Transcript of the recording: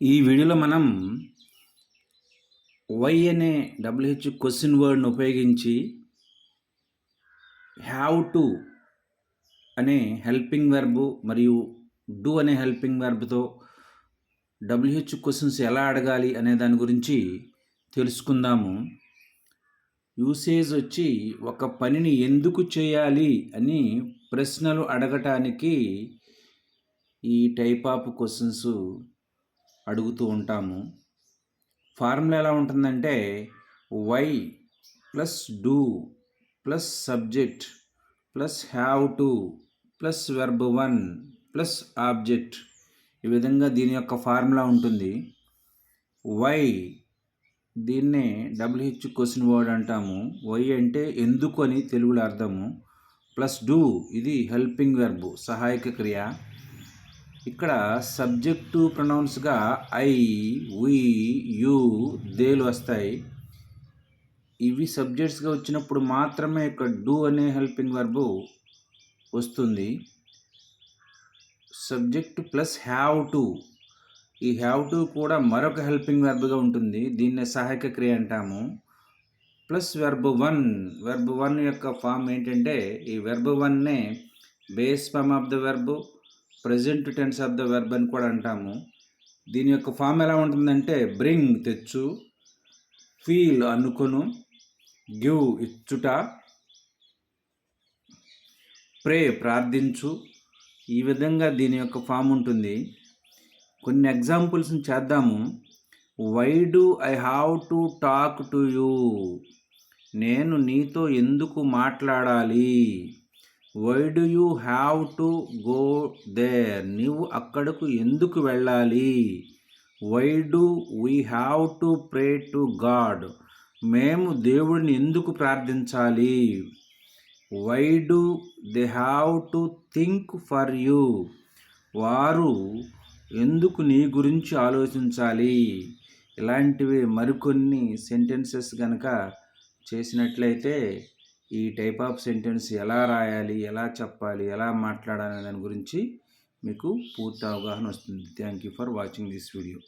ఈ వీడియోలో మనం వై అనే డబ్ల్యూహెచ్ క్వశ్చన్ వర్డ్ను ఉపయోగించి హ్యావ్ టు అనే హెల్పింగ్ వెర్బు మరియు డూ అనే హెల్పింగ్ వెర్బ్తో డబ్ల్యూహెచ్ క్వశ్చన్స్ ఎలా అడగాలి అనే దాని గురించి తెలుసుకుందాము. యూసేజ్ వచ్చి ఒక పనిని ఎందుకు చేయాలి అని ప్రశ్నలు అడగటానికి ఈ టైప్ ఆఫ్ క్వశ్చన్స్ అడుగుతూ ఉంటాము. ఫార్ములా ఎలా ఉంటుందంటే why plus do plus subject plus have to plus verb one plus object. ఈ విధంగా దీని యొక్క ఫార్ములా ఉంటుంది. వై దీన్నే డబ్ల్యూహెచ్ క్వశ్చన్ వర్డ్ అంటాము. వై అంటే ఎందుకు అని తెలుగులో అర్థము. ప్లస్ డూ ఇది హెల్పింగ్ వెర్బ్ సహాయక క్రియ. ఇక్కడ సబ్జెక్టు ప్రొనౌన్స్గా ఐ వి యు దేలు వస్తాయి. ఇవి సబ్జెక్ట్స్గా వచ్చినప్పుడు మాత్రమే ఇక్కడ డూ అనే హెల్పింగ్ వర్బు వస్తుంది. Subject plus have to. ఈ హ్యావ్ టు కూడా మరొక హెల్పింగ్ వెర్బ్గా ఉంటుంది. దీన్నే సహాయక క్రియ అంటాము. Plus verb one. Verb one యొక్క ఫామ్ ఏంటంటే ఈ వెర్బ్ వన్నే base form of the verb present tense of the verb అని కూడా అంటాము. దీని యొక్క ఫామ్ ఎలా ఉంటుందంటే బ్రింగ్ తెచ్చు ఫీల్ అనుకును గివ్ ఇచ్చుట ప్రే ప్రార్థించు. ఈ విధంగా దీని యొక్క ఫామ్ ఉంటుంది. కొన్ని ఎగ్జాంపుల్స్ని చేద్దాము. Why do I have to talk to you నేను నీతో ఎందుకు మాట్లాడాలి? Why do you have to go there నీవు అక్కడకు ఎందుకు వెళ్ళాలి? Why do we have to pray to God మేము దేవుడిని ఎందుకు ప్రార్థించాలి? Why do they have to think for you వారు ఎందుకు నీ గురించి ఆలోచించాలి? ఇలాంటివి మరికొన్ని సెంటెన్సెస్ కనుక చేసినట్లయితే ఈ టైప్ ఆఫ్ సెంటెన్స్ ఎలా రాయాలి ఎలా చెప్పాలి ఎలా మాట్లాడాలి దాని గురించి మీకు పూర్తి అవగాహన వస్తుంది. Thank you for watching this video